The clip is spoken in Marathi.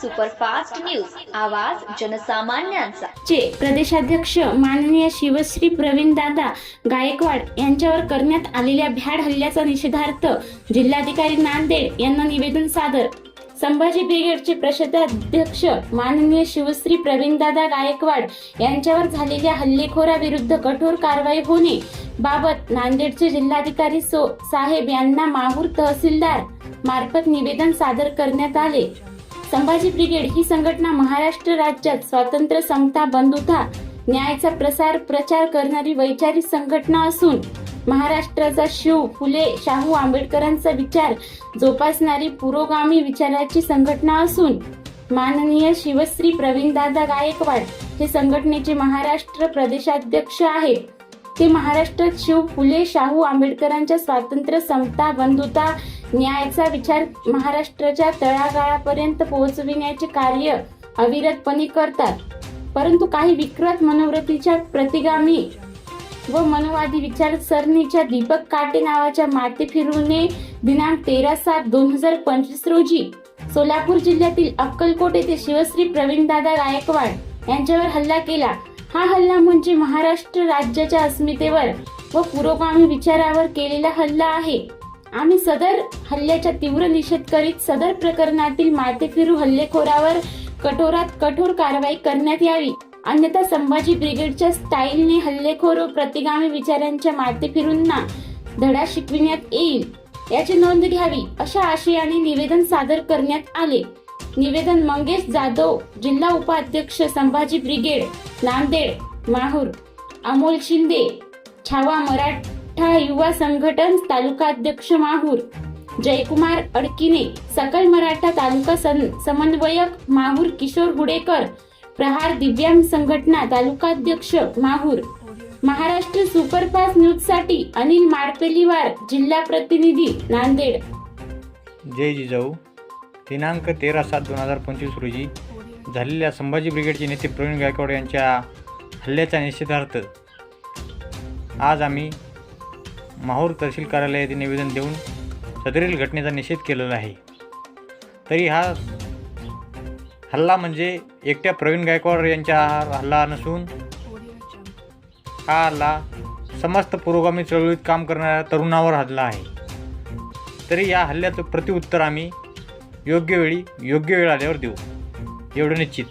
Superfast news. आवाज जनसामान्यांचा. चे प्रदेशाध्यक्ष माननीय शिवश्री प्रवीण दादा गायकवाड यांच्यावर करण्यात आलेल्या भ्याड हल्ल्याचा निषेधार्थ जिल्हाधिकारी नांदेड यांना निवेदन सादर. संभाजी ब्रिगेडचे प्रदेशाध्यक्ष माननीय शिवश्री प्रवीणदादा गायकवाड यांच्यावर झालेल्या हल्लेखोराविरुद्ध कठोर कारवाई होणे बाबत नांदेडचे जिल्हाधिकारी सो साहेब यांना माहूर तहसीलदार मार्फत निवेदन सादर करण्यात आले. संभाजी ब्रिगेड ही संघटना महाराष्ट्र राज्यात स्वातंत्र्य समता बंधुता न्यायाचा प्रसार प्रचार करणारी वैचारिक संघटना असून महाराष्ट्राचा शिव फुले शाहू आंबेडकरांचा विचार जोपासणारी पुरोगामी विचाराची संघटना असून माननीय शिवश्री प्रवीणदादा गायकवाड हे संघटनेचे महाराष्ट्र प्रदेशाध्यक्ष आहेत. ते महाराष्ट्रात शिव फुले शाहू आंबेडकरांच्या स्वातंत्र्य समता बंधुता न्यायाचा विचार महाराष्ट्राच्या तळागाळापर्यंत पोहोचविण्याचे कार्य अविरतपणे करतात. परंतु काही विकृत मनोवृत्तीच्या प्रतिगामी व मनोवादी विचारसरणीच्या दीपक काटे नावाच्या माते फिरूने दिनांक तेरा सात दोन हजार पंचवीस रोजी सोलापूर जिल्ह्यातील अक्कलकोट येथे शिवश्री प्रवीणदादा गायकवाड यांच्यावर हल्ला केला. हा हल्ला म्हणजे महाराष्ट्र राज्याच्या अस्मितेवर व पुरोगामी विचारावर केलेला हल्ला आहे. आम्ही सदर हल्ल्याचा तीव्र निषेध करीत सदर प्रकरणातील मातेफिरू हल्लेखोरावर कठोरात कठोर कारवाई करण्यात यावी. अन्यथा संभाजी ब्रिगेडच्या स्टाईलने हल्लेखोर व प्रतिगामी विचारांच्या मातेफिरूंना धडा शिकविण्यात येईल. याची नोंद घ्यावी अशा आशयाने निवेदन सादर करण्यात आले. निवेदन मंगेश जाधव जिल्हा उपाध्यक्ष संभाजी ब्रिगेड नांदेड माहूर. अमोल शिंदे छावा मराठा युवा संघटन तालुका अध्यक्ष माहूर. जयकुमार अडकिने सकल मराठा तालुका सं- समन्वयक माहूर किशोर गुडेकर प्रहार दिव्यांग संघटना तालुका अध्यक्ष माहूर. महाराष्ट्र सुपरफास्ट न्यूजसाठी अनिल माडपेलीवार जिल्हा प्रतिनिधी नांदेड. जय जिजाऊ. दिनांक तेरा सात दोन हजार पंचवीस रोजी झालेल्या संभाजी ब्रिगेडचे नेते प्रवीण गायकवाड यांच्या हल्ल्याचा निषेधार्थ आज आम्ही माहूर तहसील कार्यालयात निवेदन देऊन सदरील घटनेचा निषेध केलेला आहे. तरी हा हल्ला म्हणजे एकट्या प्रवीण गायकवाड यांच्या हा हल्ला नसून हा हल्ला समस्त पुरोगामी चळवळीत काम करणाऱ्या तरुणावर हल्ला आहे. तरी या हल्ल्याचं प्रतिउत्तर आम्ही योग्य वेळी योग्य वेळ आल्यावर देऊ. एवढं निश्चित.